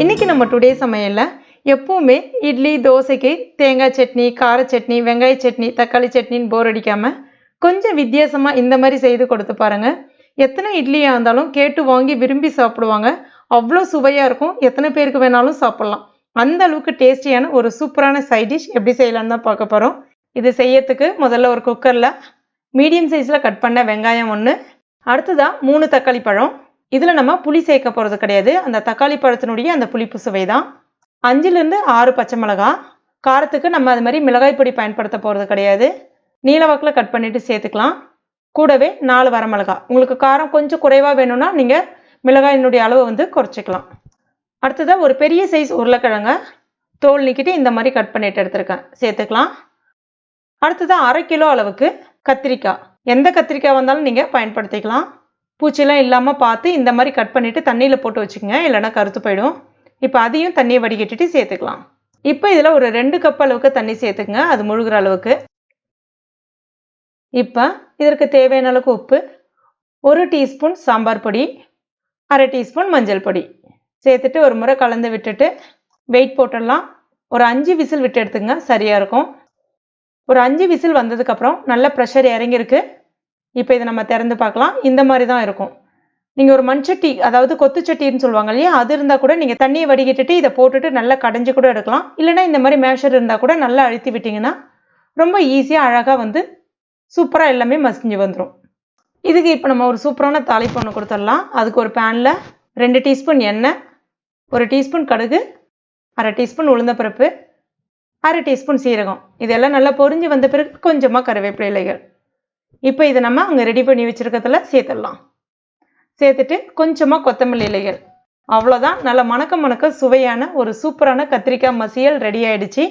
நம்ம டுடே சமையலில் எப்பவுமே இட்லி தோசைக்கு தேங்காய் சட்னி கார சட்னி வெங்காய சட்னி தக்காளி சட்னின்னு போர் அடிக்காமல் கொஞ்சம் வித்தியாசமாக இந்த மாதிரி செய்து கொடுத்து பாருங்கள் எத்தனை இட்லியாக இருந்தாலும் கேட்டு வாங்கி விரும்பி சாப்பிடுவாங்க. அவ்வளோ சுவையாக இருக்கும். எத்தனை பேருக்கு வேணாலும் சாப்பிட்லாம். அந்த அளவுக்கு டேஸ்டியான ஒரு சூப்பரான சைட் டிஷ் எப்படி செய்யலாம்னு தான் பார்க்க போகிறோம் இது செய்யறதுக்கு முதல்ல ஒரு குக்கரில் மீடியம் சைஸில் கட் பண்ண வெங்காயம் ஒன்று அடுத்ததாக மூணு தக்காளி பழம். இதில் நம்ம புளி சேர்க்க போகிறது கிடையாது. அந்த தக்காளி பழத்தினுடைய அந்த புளிப்பு சுவை தான் அஞ்சுலேருந்து ஆறு பச்சை மிளகாய் காரத்துக்கு நம்ம அது மாதிரி மிளகாய் பொடி பயன்படுத்த போகிறது கிடையாது. நீலவாக்கில் கட் பண்ணிவிட்டு சேர்த்துக்கலாம். கூடவே நாலு வரமிளகா உங்களுக்கு காரம் கொஞ்சம் குறைவாக வேணும்னா நீங்கள் மிளகாயினுடைய அளவை வந்து குறைச்சிக்கலாம். அடுத்ததாக ஒரு பெரிய சைஸ் உருளைக்கிழங்க. தோல் நீக்கிட்டு இந்த மாதிரி கட் பண்ணிட்டு எடுத்துருக்கேன். சேர்த்துக்கலாம். அடுத்ததாக அரை கிலோ அளவுக்கு கத்திரிக்காய். எந்த கத்திரிக்காய் வந்தாலும் நீங்கள் பயன்படுத்திக்கலாம். பூச்சிலாம் இல்லாமல் பார்த்து இந்த மாதிரி கட் பண்ணிவிட்டு தண்ணியில் போட்டு வச்சுக்கோங்க. இல்லைன்னா கருத்து போயிடும். இப்போ அதையும் தண்ணியை வடிகட்டிட்டு சேர்த்துக்கலாம். இப்போ இதில் ஒரு ரெண்டு கப் அளவுக்கு தண்ணி சேர்த்துக்குங்க. அது முழுகிற அளவுக்கு. இப்போ இதற்கு தேவையான அளவுக்கு உப்பு ஒரு டீஸ்பூன் சாம்பார் பொடி அரை டீஸ்பூன் மஞ்சள் பொடி. சேர்த்துட்டு ஒரு முறை கலந்து விட்டுட்டு வெயிட் போட்டுடலாம். ஒரு அஞ்சு விசில் விட்டு எடுத்துங்க. சரியாக இருக்கும். ஒரு அஞ்சு விசில் வந்ததுக்கப்புறம் நல்ல ப்ரெஷர் இறங்கியிருக்கு. இப்போ இதை நம்ம திறந்து பார்க்கலாம். இந்த மாதிரி தான் இருக்கும். நீங்கள் ஒரு மண்சட்டி அதாவது கொத்து சட்டின்னு சொல்லுவாங்க இல்லையா? அது இருந்தால் கூட நீங்கள் தண்ணியை வடிகட்டிட்டு இதை போட்டுட்டு நல்லா கடைஞ்சி கூட எடுக்கலாம். இல்லைனா இந்த மாதிரி மேஷர் இருந்தால் கூட நல்லா அழுத்தி விட்டிங்கன்னா ரொம்ப ஈஸியாக அழகாக வந்து சூப்பராக எல்லாமே மசிஞ்சு வந்துடும் இதுக்கு இப்போ நம்ம ஒரு சூப்பரான தாளிப்பு ஒன்று கொடுத்துடலாம். அதுக்கு ஒரு பேனில் ரெண்டு டீஸ்பூன் எண்ணெய் ஒரு டீஸ்பூன் கடுகு அரை டீஸ்பூன் உளுந்தப்பருப்பு அரை டீஸ்பூன் சீரகம். இதெல்லாம் நல்லா பொரிஞ்சு வந்த பிறகு கொஞ்சமாக கருவேப்பிலை இலைகள். இப்போ இதை நம்ம அங்கே ரெடி பண்ணி வச்சுருக்கிறதுல சேர்த்துடலாம். சேர்த்துட்டு கொஞ்சமாக கொத்தமல்லி இலைகள். அவ்வளோதான் நல்ல மணக்க மணக்க சுவையான ஒரு சூப்பரான கத்திரிக்காய் மசியல் ரெடி ஆயிடுச்சு.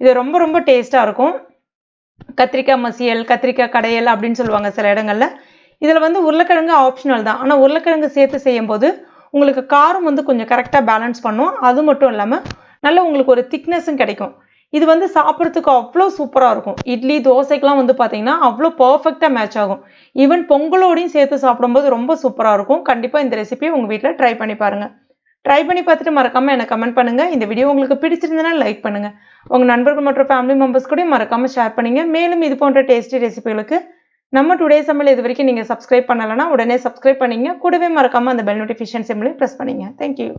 இது ரொம்ப ரொம்ப டேஸ்ட்டாக இருக்கும். கத்திரிக்காய் மசியல் கத்திரிக்காய் கடையல் அப்படின்னு சொல்லுவாங்க சில இடங்களில். இதில் வந்து உருளைக்கிழங்கு ஆப்ஷனல் தான். ஆனால் உருளைக்கிழங்கு சேர்த்து செய்யும்போது உங்களுக்கு காரம் வந்து கொஞ்சம் கரெக்டாக பேலன்ஸ் பண்ணும். அது மட்டும் இல்லாமல் நல்ல உங்களுக்கு ஒரு திக்னஸும் கிடைக்கும். இது வந்து சாப்பிட்றதுக்கு அவ்வளோ சூப்பராக இருக்கும். இட்லி தோசைக்கெலாம் வந்து பார்த்தீங்கன்னா அவ்வளோ பர்ஃபெக்டாக மேட்ச் ஆகும். ஈவன் பொங்கலோடையும் சேர்த்து சாப்பிடும்போது ரொம்ப சூப்பராக இருக்கும். கண்டிப்பாக இந்த ரெசிபியை உங்கள் வீட்டில் ட்ரை பண்ணி பாருங்கள் ட்ரை பண்ணி பார்த்துட்டு மறக்காமல் எனக்கு கமெண்ட் பண்ணுங்கள் இந்த வீடியோ உங்களுக்கு பிடிச்சிருந்தனா லைக் பண்ணுங்கள் உங்கள் நண்பர்கள் மற்றும் ஃபேமிலி மெம்பர்ஸ் கூட மறக்காமல் ஷேர் பண்ணுங்க. மேலும் இது போன்ற டேஸ்டி ரெசிபிகளுக்கு நம்ம டுடே சமையல் இது வரைக்கும் நீங்கள் சப்ஸ்கிரைப் பண்ணலைன்னா உடனே சப்ஸ்கிரைப் பண்ணிங்க. கூடவே மறக்காமல் அந்த பெல் நோட்டிஃபிகேஷன் சிம்லையும் ப்ரெஸ் பண்ணிங்க. Thank you